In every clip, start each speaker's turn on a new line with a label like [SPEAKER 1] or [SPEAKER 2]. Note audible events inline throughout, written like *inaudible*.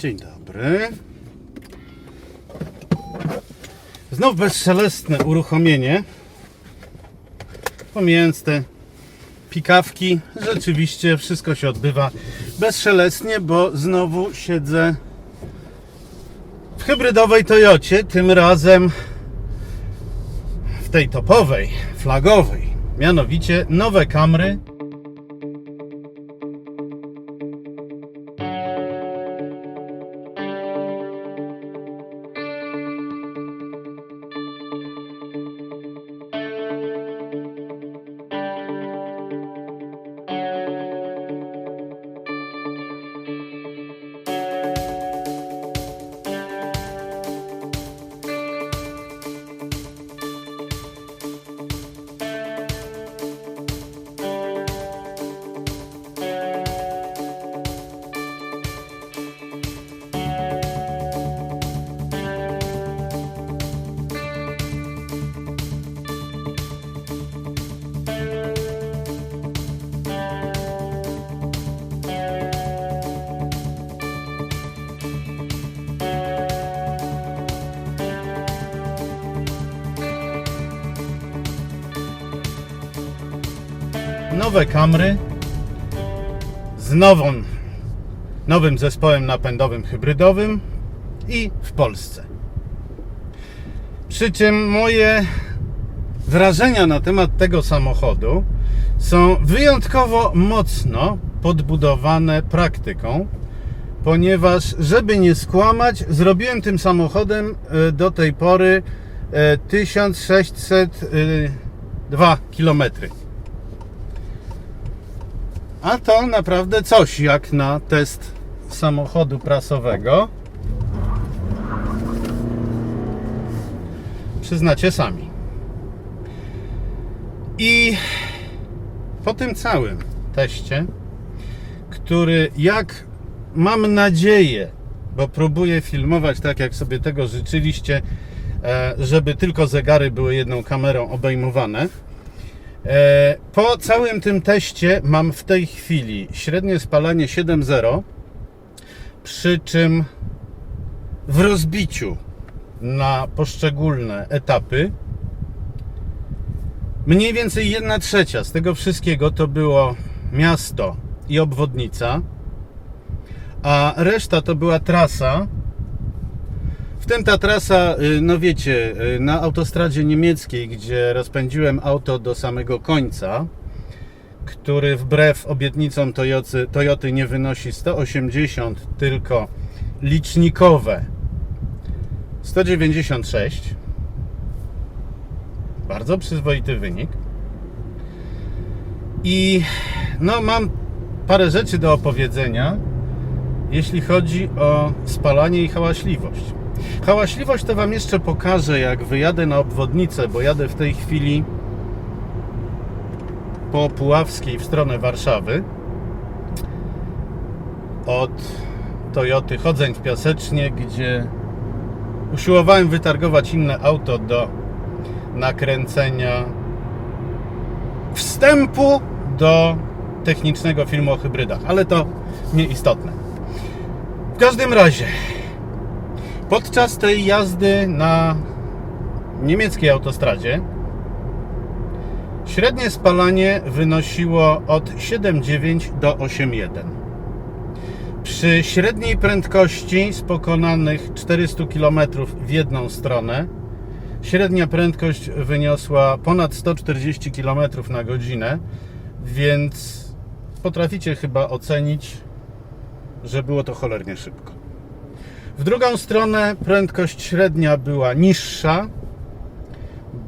[SPEAKER 1] Dzień dobry. Znów bezszelestne uruchomienie. Pomijając te pikawki, rzeczywiście wszystko się odbywa bezszelestnie, bo znowu siedzę w hybrydowej Toyocie, tym razem w tej topowej, flagowej. Mianowicie nowe Camry nowe Camry z nową, nowym zespołem napędowym hybrydowym i w Polsce. Przy czym moje wrażenia na temat tego samochodu są wyjątkowo mocno podbudowane praktyką, ponieważ, żeby nie skłamać, zrobiłem tym samochodem e, do tej pory e, 1602 km. A to naprawdę coś jak na test samochodu prasowego. Przyznacie sami. I po tym całym teście, który jak mam nadzieję, bo próbuję filmować tak jak sobie tego życzyliście, e, żeby tylko zegary były jedną kamerą obejmowane. E, Po całym tym teście mam w tej chwili średnie spalanie 7.0, przy czym w rozbiciu na poszczególne etapy mniej więcej 1 trzecia z tego wszystkiego to było miasto i obwodnica, a reszta to była trasa. Tym ta trasa, y, no wiecie, y, na autostradzie niemieckiej, gdzie rozpędziłem auto do samego końca, który wbrew obietnicom Toyoty, Toyoty nie wynosi 180, tylko licznikowe 196. Bardzo przyzwoity wynik. I no mam parę rzeczy do opowiedzenia, jeśli chodzi o spalanie i hałaśliwość. Hałaśliwość to Wam jeszcze pokażę, jak wyjadę na obwodnicę, bo jadę w tej chwili po Puławskiej w stronę Warszawy. Od Toyoty Chodzeń w Piasecznie, gdzie usiłowałem wytargować inne auto do nakręcenia wstępu do technicznego filmu o hybrydach, ale to nieistotne. W każdym razie, podczas tej jazdy na niemieckiej autostradzie średnie spalanie wynosiło od 7,9 do 8,1. Przy średniej prędkości z pokonanych 400 km w jedną stronę średnia prędkość wyniosła ponad 140 km na godzinę, więc potraficie chyba ocenić, że było to cholernie szybko. W drugą stronę prędkość średnia była niższa,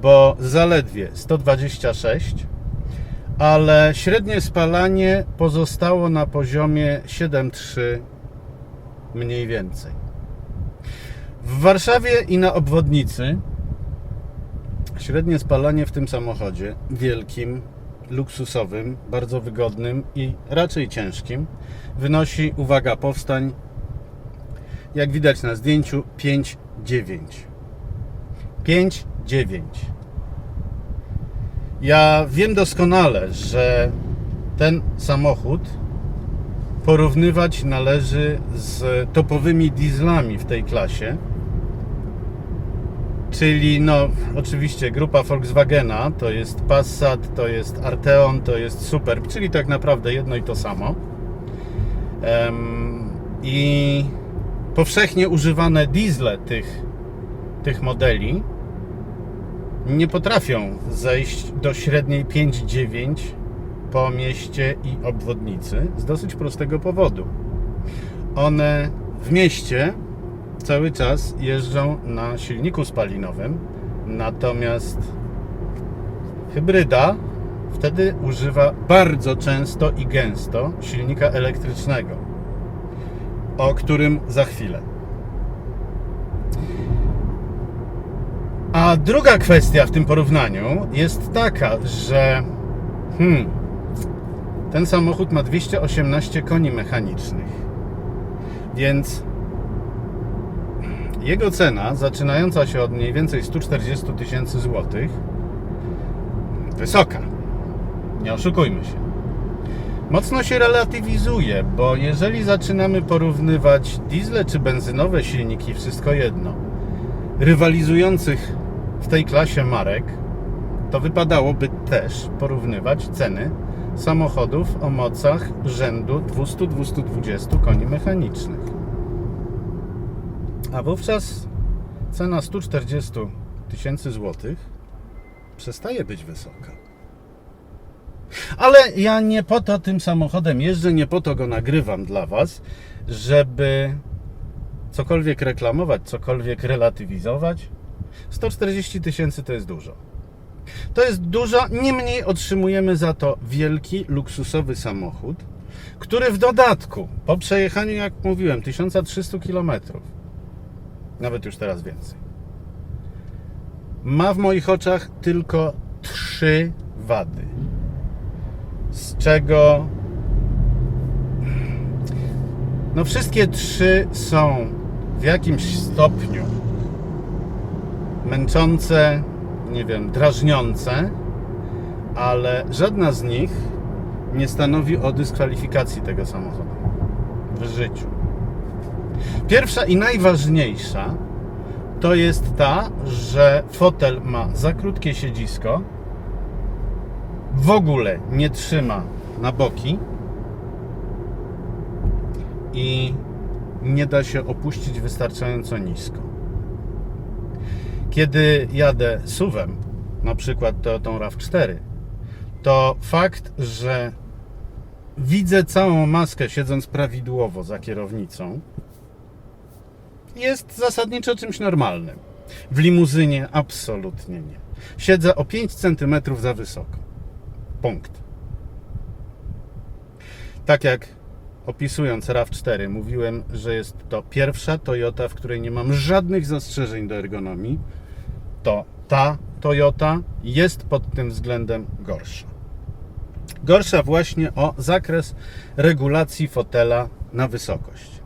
[SPEAKER 1] bo zaledwie 126, ale średnie spalanie pozostało na poziomie 7,3 mniej więcej. W Warszawie i na obwodnicy średnie spalanie w tym samochodzie wielkim, luksusowym, bardzo wygodnym i raczej ciężkim wynosi, uwaga, powstań, jak widać na zdjęciu, 5,9. 5,9. Ja wiem doskonale, że ten samochód porównywać należy z topowymi dieslami w tej klasie. Czyli no oczywiście grupa Volkswagena to jest Passat, to jest Arteon, to jest Superb, czyli tak naprawdę jedno i to samo. Em, I powszechnie używane diesle tych, tych modeli nie potrafią zejść do średniej 5,9 po mieście i obwodnicy z dosyć prostego powodu. One w mieście cały czas jeżdżą na silniku spalinowym, natomiast hybryda wtedy używa bardzo często i gęsto silnika elektrycznego, o którym za chwilę. A druga kwestia w tym porównaniu jest taka, że hmm, ten samochód ma 218 koni mechanicznych, więc jego cena, zaczynająca się od mniej więcej 140 tysięcy złotych, wysoka. Nie oszukujmy się. Mocno się relatywizuje, bo jeżeli zaczynamy porównywać diesle czy benzynowe silniki, wszystko jedno, rywalizujących w tej klasie marek, to wypadałoby też porównywać ceny samochodów o mocach rzędu 200-220 koni mechanicznych. A wówczas cena 140 tysięcy złotych przestaje być wysoka. Ale ja nie po to tym samochodem jeżdżę, nie po to go nagrywam dla Was, żeby cokolwiek reklamować, cokolwiek relatywizować. 140 tysięcy to jest dużo. To jest dużo, niemniej otrzymujemy za to wielki, luksusowy samochód, który w dodatku, po przejechaniu, jak mówiłem, 1300 km, nawet już teraz więcej, ma w moich oczach tylko trzy wady. Z czego no wszystkie trzy są w jakimś stopniu męczące, nie wiem, drażniące, ale żadna z nich nie stanowi o dyskwalifikacji tego samochodu w życiu. Pierwsza i najważniejsza to jest ta, że fotel ma za krótkie siedzisko, w ogóle nie trzyma na boki i nie da się opuścić wystarczająco nisko. Kiedy jadę suwem, na przykład to tą RAV4, to fakt, że widzę całą maskę siedząc prawidłowo za kierownicą, jest zasadniczo czymś normalnym. W limuzynie absolutnie nie. Siedzę o 5 cm za wysoko. Punkt. Tak jak opisując RAV4 mówiłem, że jest to pierwsza Toyota, w której nie mam żadnych zastrzeżeń do ergonomii, to ta Toyota jest pod tym względem gorsza. Gorsza właśnie o zakres regulacji fotela na wysokość.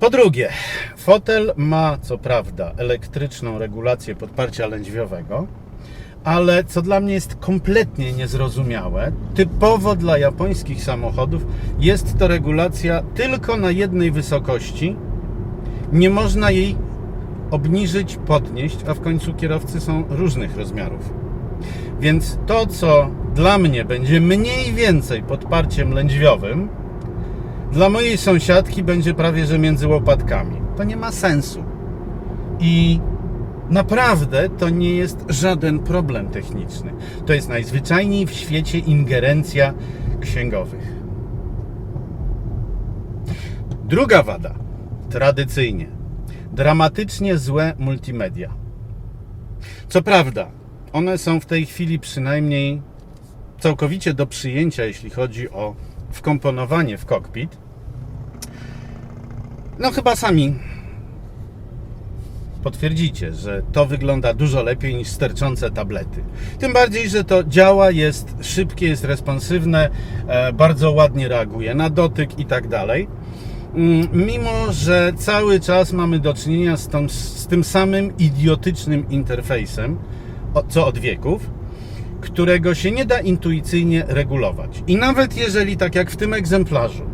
[SPEAKER 1] Po drugie, fotel ma co prawda elektryczną regulację podparcia lędźwiowego, ale co dla mnie jest kompletnie niezrozumiałe, typowo dla japońskich samochodów jest to regulacja tylko na jednej wysokości. Nie można jej obniżyć, podnieść, a w końcu kierowcy są różnych rozmiarów. Więc to, co dla mnie będzie mniej więcej podparciem lędźwiowym, dla mojej sąsiadki będzie prawie że między łopatkami. To nie ma sensu. I naprawdę to nie jest żaden problem techniczny. To jest najzwyczajniej w świecie ingerencja księgowych. Druga wada, tradycyjnie, dramatycznie złe multimedia. Co prawda, one są w tej chwili przynajmniej całkowicie do przyjęcia, jeśli chodzi o wkomponowanie w kokpit. No chyba sami potwierdzicie, że to wygląda dużo lepiej niż sterczące tablety. Tym bardziej, że to działa, jest szybkie, jest responsywne, e, bardzo ładnie reaguje na dotyk i tak dalej. Mm, Mimo, że cały czas mamy do czynienia z, tą, z tym samym idiotycznym interfejsem, co od wieków, którego się nie da intuicyjnie regulować. I nawet jeżeli, tak jak w tym egzemplarzu,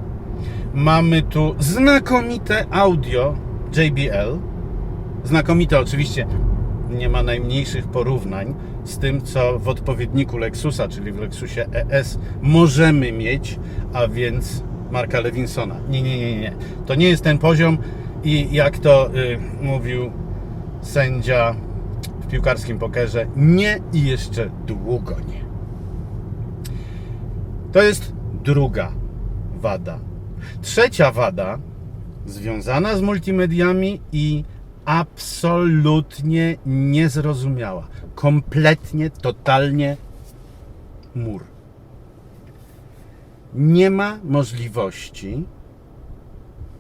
[SPEAKER 1] mamy tu znakomite audio JBL, znakomite oczywiście, nie ma najmniejszych porównań z tym, co w odpowiedniku Lexusa, czyli w Lexusie ES możemy mieć, a więc Marka Lewinsona. Nie, nie, nie, nie. To nie jest ten poziom i jak to y, mówił sędzia w piłkarskim pokerze, nie i jeszcze długo nie. To jest druga wada. Trzecia wada związana z multimediami i absolutnie niezrozumiała. Kompletnie, totalnie mur. Nie ma możliwości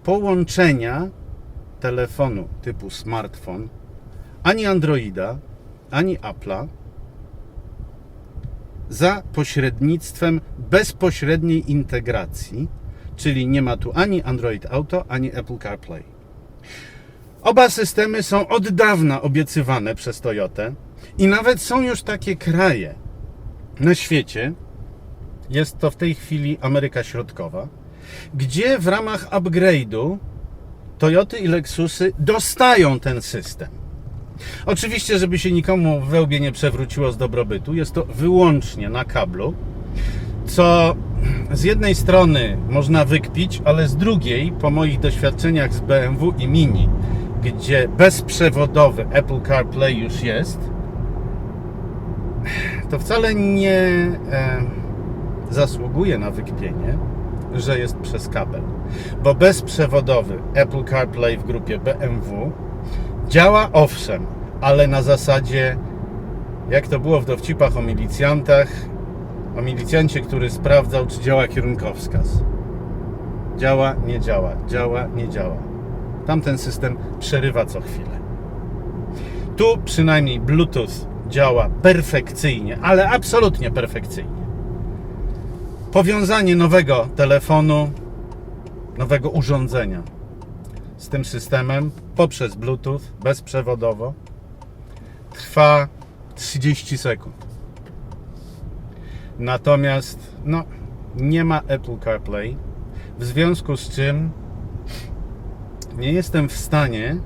[SPEAKER 1] połączenia telefonu typu smartfon ani Androida, ani Apple'a za pośrednictwem bezpośredniej integracji, czyli nie ma tu ani Android Auto, ani Apple CarPlay. Oba systemy są od dawna obiecywane przez Toyotę i nawet są już takie kraje na świecie, jest to w tej chwili Ameryka Środkowa, gdzie w ramach upgrade'u Toyoty i Lexusy dostają ten system. Oczywiście, żeby się nikomu w wełbie nie przewróciło z dobrobytu, jest to wyłącznie na kablu, co z jednej strony można wykpić, ale z drugiej, po moich doświadczeniach z BMW i Mini, gdzie bezprzewodowy Apple CarPlay już jest, to wcale nie e, zasługuje na wykpienie, że jest przez kabel. Bo bezprzewodowy Apple CarPlay w grupie BMW działa owszem, ale na zasadzie, jak to było w dowcipach o milicjantach, o milicjancie, który sprawdzał, czy działa kierunkowskaz. Działa, nie działa, działa, nie działa. Tamten system przerywa co chwilę. Tu przynajmniej Bluetooth działa perfekcyjnie, ale absolutnie perfekcyjnie. Powiązanie nowego telefonu, nowego urządzenia z tym systemem poprzez Bluetooth bezprzewodowo trwa 30 sekund. Natomiast no, nie ma Apple CarPlay, w związku z czym nie jestem w stanie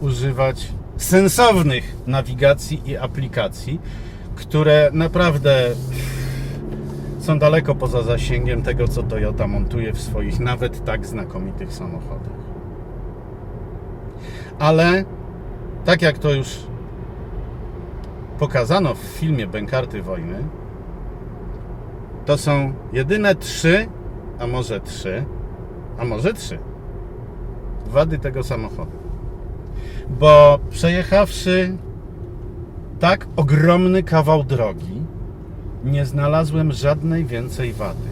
[SPEAKER 1] używać sensownych nawigacji i aplikacji, które naprawdę są daleko poza zasięgiem tego, co Toyota montuje w swoich nawet tak znakomitych samochodach. Ale tak jak to już pokazano w filmie Bękarty Wojny, to są jedyne trzy, a może trzy, a może trzy wady tego samochodu. Bo przejechawszy tak ogromny kawał drogi, nie znalazłem żadnej więcej wady.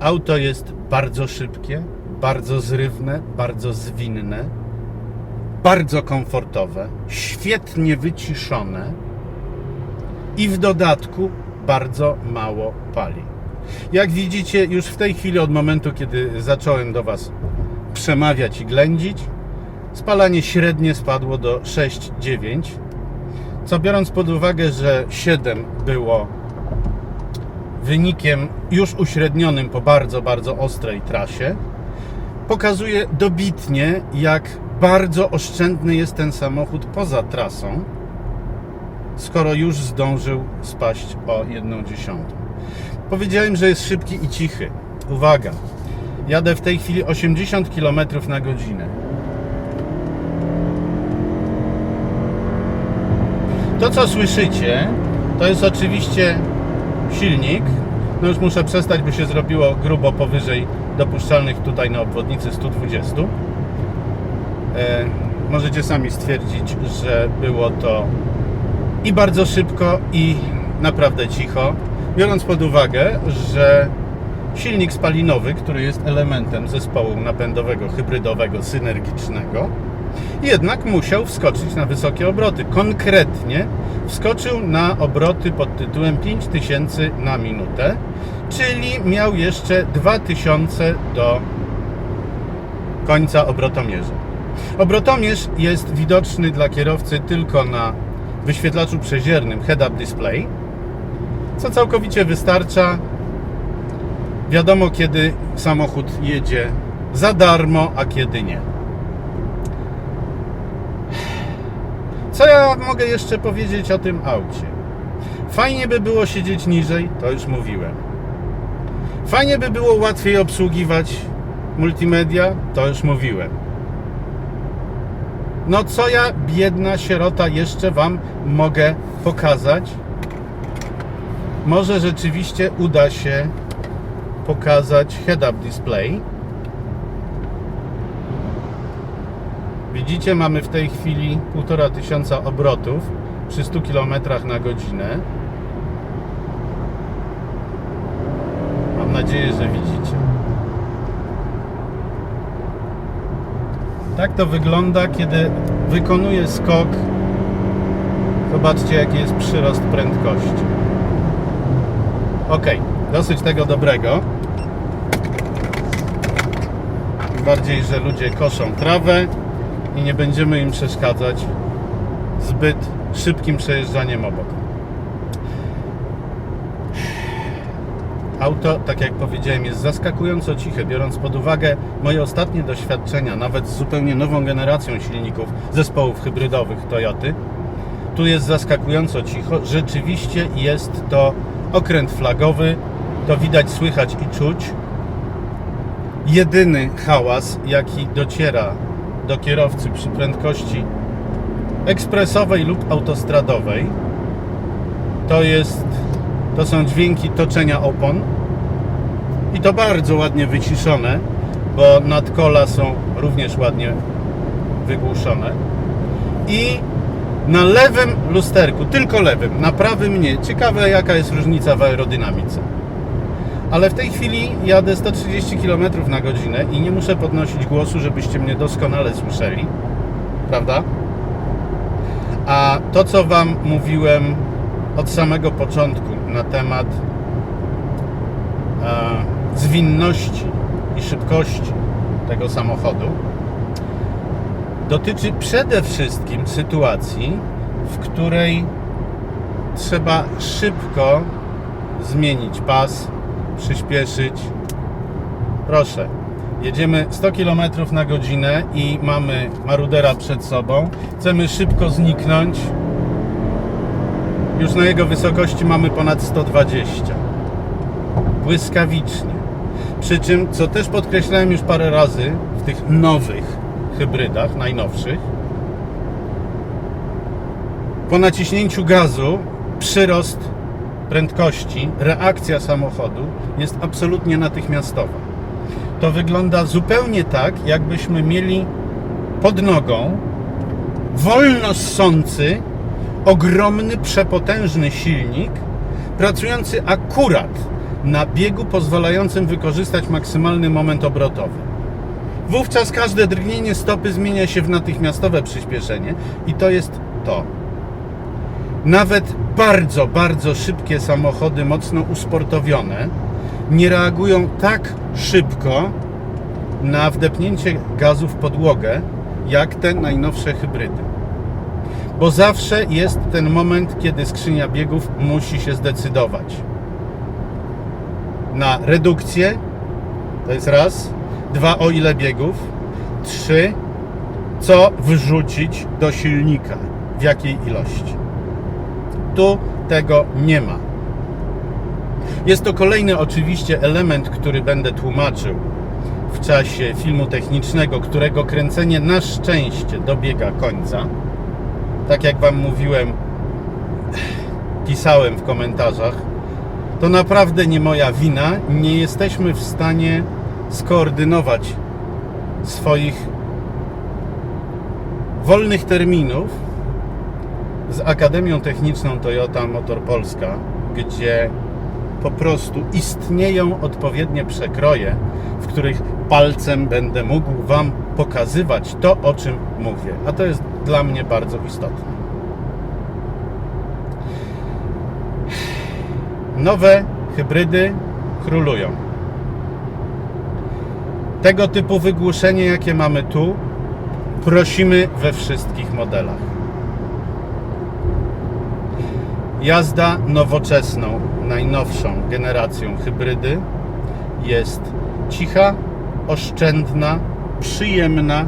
[SPEAKER 1] Auto jest bardzo szybkie, bardzo zrywne, bardzo zwinne, bardzo komfortowe, świetnie wyciszone i w dodatku bardzo mało pali. Jak widzicie, już w tej chwili, od momentu, kiedy zacząłem do Was przemawiać i ględzić, spalanie średnie spadło do 6-9, co biorąc pod uwagę, że 7 było wynikiem już uśrednionym po bardzo, bardzo ostrej trasie, pokazuje dobitnie, jak bardzo oszczędny jest ten samochód poza trasą, skoro już zdążył spaść o 1 dziesiątą. Powiedziałem, że jest szybki i cichy. Uwaga, jadę w tej chwili 80 km na godzinę. To, co słyszycie, to jest oczywiście silnik. No już muszę przestać, by się zrobiło grubo powyżej dopuszczalnych tutaj na obwodnicy 120. E, możecie sami stwierdzić, że było to i bardzo szybko, i naprawdę cicho, biorąc pod uwagę, że silnik spalinowy, który jest elementem zespołu napędowego, hybrydowego, synergicznego, jednak musiał wskoczyć na wysokie obroty. Konkretnie wskoczył na obroty pod tytułem 5000 na minutę, czyli miał jeszcze 2000 do końca obrotomierza. Obrotomierz jest widoczny dla kierowcy tylko na wyświetlaczu przeziernym head-up display, co całkowicie wystarcza. Wiadomo, kiedy samochód jedzie za darmo, a kiedy nie. Co ja mogę jeszcze powiedzieć o tym aucie? Fajnie by było siedzieć niżej, to już mówiłem. Fajnie by było łatwiej obsługiwać multimedia, to już mówiłem. No co ja, biedna sierota, jeszcze Wam mogę pokazać? Może rzeczywiście uda się pokazać head-up display. Widzicie, mamy w tej chwili 1,5 tysiąca obrotów przy 100 km na godzinę. Mam nadzieję, że widzicie. Tak to wygląda, kiedy wykonuje skok. Zobaczcie, jaki jest przyrost prędkości. Ok, dosyć tego dobrego. Bardziej, że ludzie koszą trawę i nie będziemy im przeszkadzać zbyt szybkim przejeżdżaniem obok. Auto, tak jak powiedziałem, jest zaskakująco ciche, biorąc pod uwagę moje ostatnie doświadczenia, nawet z zupełnie nową generacją silników zespołów hybrydowych Toyoty. Tu jest zaskakująco cicho. Rzeczywiście jest to okręt flagowy. To widać, słychać i czuć. Jedyny hałas, jaki dociera do kierowcy przy prędkości ekspresowej lub autostradowej, to jest to są dźwięki toczenia opon i to bardzo ładnie wyciszone, bo nadkola są również ładnie wygłuszone. I na lewym lusterku, tylko lewym, na prawym nie. Ciekawe jaka jest różnica w aerodynamice. Ale w tej chwili jadę 130 km na godzinę i nie muszę podnosić głosu, żebyście mnie doskonale słyszeli. Prawda? A to, co Wam mówiłem od samego początku na temat e, zwinności i szybkości tego samochodu, dotyczy przede wszystkim sytuacji, w której trzeba szybko zmienić pas, przyspieszyć. Proszę, jedziemy 100 km na godzinę i mamy marudera przed sobą. Chcemy szybko zniknąć. Już na jego wysokości mamy ponad 120. Błyskawicznie. Przy czym, co też podkreślałem już parę razy w tych nowych hybrydach, najnowszych, po naciśnięciu gazu przyrost prędkości, reakcja samochodu jest absolutnie natychmiastowa. To wygląda zupełnie tak, jakbyśmy mieli pod nogą wolno ssący, ogromny, przepotężny silnik, pracujący akurat na biegu pozwalającym wykorzystać maksymalny moment obrotowy. Wówczas każde drgnienie stopy zmienia się w natychmiastowe przyspieszenie i to jest to. Nawet bardzo, bardzo szybkie samochody, mocno usportowione, nie reagują tak szybko na wdepnięcie gazu w podłogę, jak te najnowsze hybrydy. Bo zawsze jest ten moment, kiedy skrzynia biegów musi się zdecydować na redukcję, to jest raz, dwa, o ile biegów, trzy, co wrzucić do silnika, w jakiej ilości. Tu tego nie ma. Jest to kolejny oczywiście element, który będę tłumaczył w czasie filmu technicznego, którego kręcenie na szczęście dobiega końca. Tak jak Wam mówiłem, *sighs* pisałem w komentarzach, to naprawdę nie moja wina. Nie jesteśmy w stanie skoordynować swoich wolnych terminów z Akademią Techniczną Toyota Motor Polska, gdzie po prostu istnieją odpowiednie przekroje, w których palcem będę mógł Wam pokazywać to, o czym mówię. A to jest dla mnie bardzo istotne. Nowe hybrydy królują. Tego typu wygłuszenie, jakie mamy tu, prosimy we wszystkich modelach. Jazda nowoczesną, najnowszą generacją hybrydy jest cicha, oszczędna, przyjemna.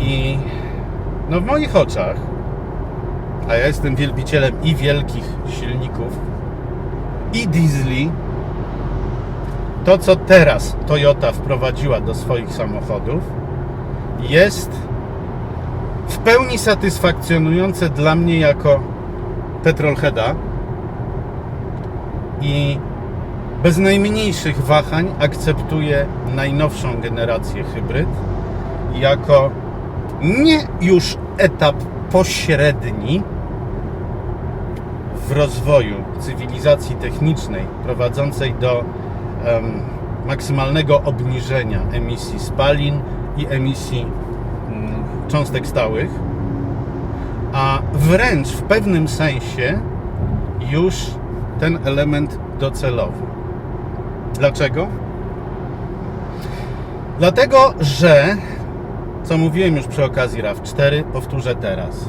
[SPEAKER 1] I no w moich oczach, a ja jestem wielbicielem i wielkich silników, i diesli, to co teraz Toyota wprowadziła do swoich samochodów jest w pełni satysfakcjonujące dla mnie jako petrolheada i bez najmniejszych wahań akceptuję najnowszą generację hybryd jako nie już etap pośredni w rozwoju cywilizacji technicznej prowadzącej do em, maksymalnego obniżenia emisji spalin i emisji cząstek stałych, a wręcz w pewnym sensie już ten element docelowy. Dlaczego? Dlatego, że co mówiłem już przy okazji RAV4, powtórzę teraz.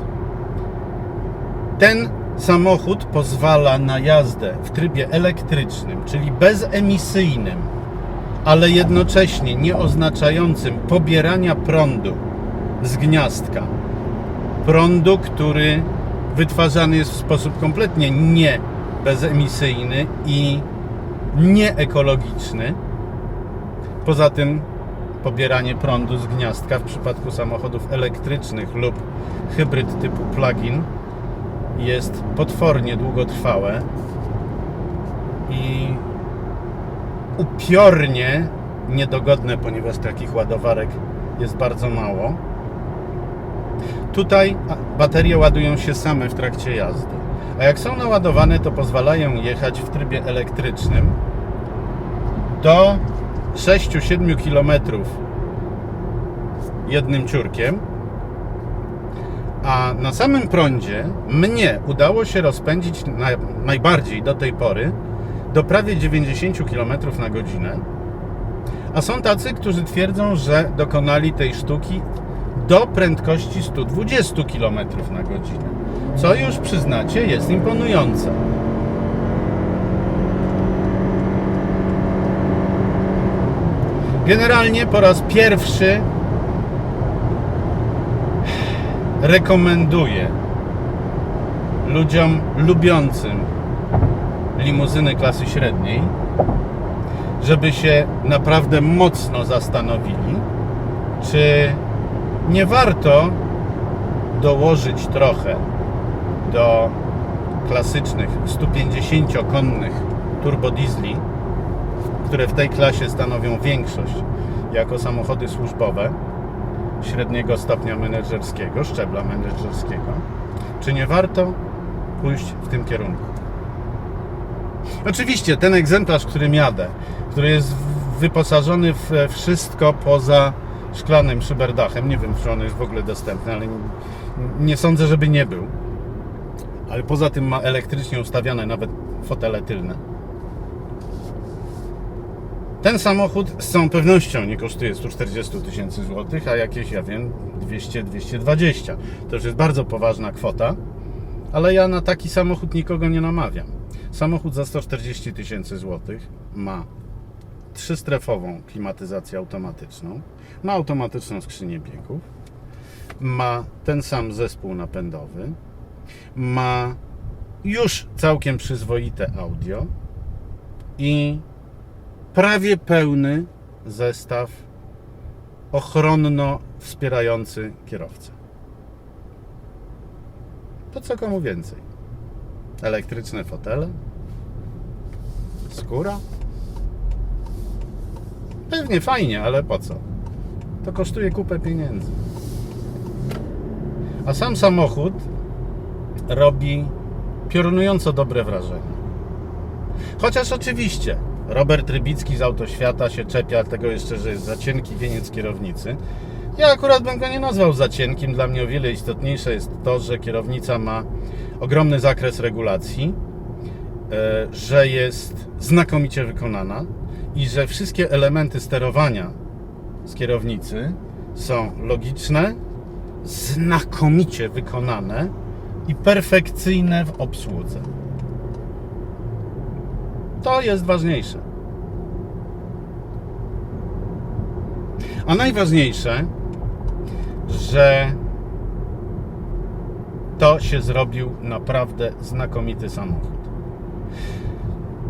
[SPEAKER 1] Ten samochód pozwala na jazdę w trybie elektrycznym, czyli bezemisyjnym, ale jednocześnie nie oznaczającym pobierania prądu z gniazdka. Prądu, który wytwarzany jest w sposób kompletnie nie bezemisyjny i nieekologiczny. Poza tym pobieranie prądu z gniazdka w przypadku samochodów elektrycznych lub hybryd typu plug-in jest potwornie długotrwałe i upiornie niedogodne, ponieważ takich ładowarek jest bardzo mało. Tutaj baterie ładują się same w trakcie jazdy, a jak są naładowane, to pozwalają jechać w trybie elektrycznym do 6-7 km jednym ciurkiem, a na samym prądzie mnie udało się rozpędzić na, najbardziej do tej pory do prawie 90 km na godzinę. A są tacy, którzy twierdzą, że dokonali tej sztuki do prędkości 120 km na godzinę. Co już przyznacie jest imponujące. Generalnie po raz pierwszy rekomenduję ludziom lubiącym limuzyny klasy średniej, żeby się naprawdę mocno zastanowili, czy nie warto dołożyć trochę do klasycznych 150-konnych turbodiesli, które w tej klasie stanowią większość jako samochody służbowe średniego stopnia menedżerskiego, szczebla menedżerskiego, czy nie warto pójść w tym kierunku. Oczywiście ten egzemplarz, którym jadę, który jest wyposażony w wszystko poza szklanym szyberdachem, nie wiem, czy on jest w ogóle dostępny, ale nie, sądzę, żeby nie był. Ale poza tym ma elektrycznie ustawiane nawet fotele tylne. Ten samochód z całą pewnością nie kosztuje 140 tysięcy złotych, a jakieś, ja wiem, 200-220. To już jest bardzo poważna kwota, ale ja na taki samochód nikogo nie namawiam. Samochód za 140 tysięcy złotych ma trzystrefową klimatyzację automatyczną, ma automatyczną skrzynię biegów, ma ten sam zespół napędowy, ma już całkiem przyzwoite audio i prawie pełny zestaw ochronno wspierający kierowcę. To co komu więcej? Elektryczne fotele? Skóra? Pewnie fajnie, ale po co? To kosztuje kupę pieniędzy. A sam samochód robi piorunująco dobre wrażenie. Chociaż oczywiście Robert Rybicki z Autoświata się czepia tego jeszcze, że jest za cienki wieniec kierownicy. Ja akurat bym go nie nazwał za cienkim. Dla mnie o wiele istotniejsze jest to, że kierownica ma ogromny zakres regulacji, e, że jest znakomicie wykonana i że wszystkie elementy sterowania z kierownicy są logiczne znakomicie wykonane i perfekcyjne w obsłudze. To jest ważniejsze. A najważniejsze, że to się zrobił naprawdę znakomity samochód.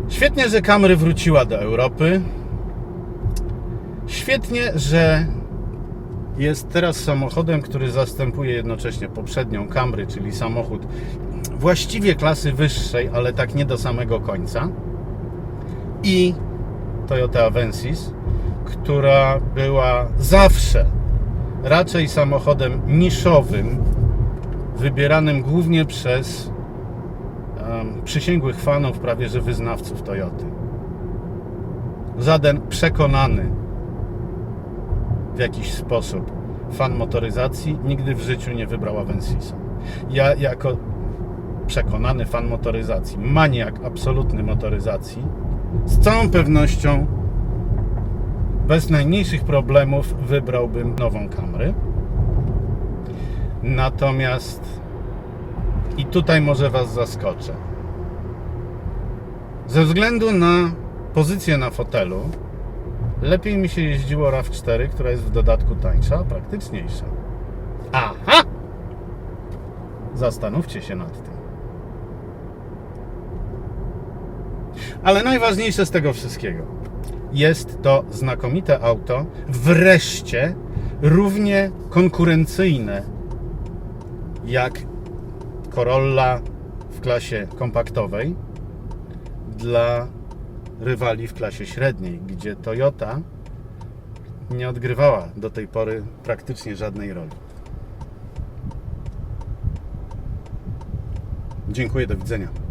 [SPEAKER 1] Świetnie, że Camry wróciła do Europy. Świetnie, że jest teraz samochodem, który zastępuje jednocześnie poprzednią Camry, czyli samochód właściwie klasy wyższej, ale tak nie do samego końca. I Toyota Avensis, która była zawsze raczej samochodem niszowym, wybieranym głównie przez przysięgłych fanów, prawie że wyznawców Toyoty. Żaden przekonany w jakiś sposób fan motoryzacji nigdy w życiu nie wybrał Avensisa. Ja jako przekonany fan motoryzacji, maniak absolutny motoryzacji, z całą pewnością bez najmniejszych problemów wybrałbym nową Camry. Natomiast i tutaj może Was zaskoczę. Ze względu na pozycję na fotelu, lepiej mi się jeździło RAV4, która jest w dodatku tańsza, praktyczniejsza. Aha! Zastanówcie się nad tym. Ale najważniejsze z tego wszystkiego jest to znakomite auto, wreszcie równie konkurencyjne jak Corolla w klasie kompaktowej dla rywali w klasie średniej, gdzie Toyota nie odgrywała do tej pory praktycznie żadnej roli. Dziękuję, do widzenia.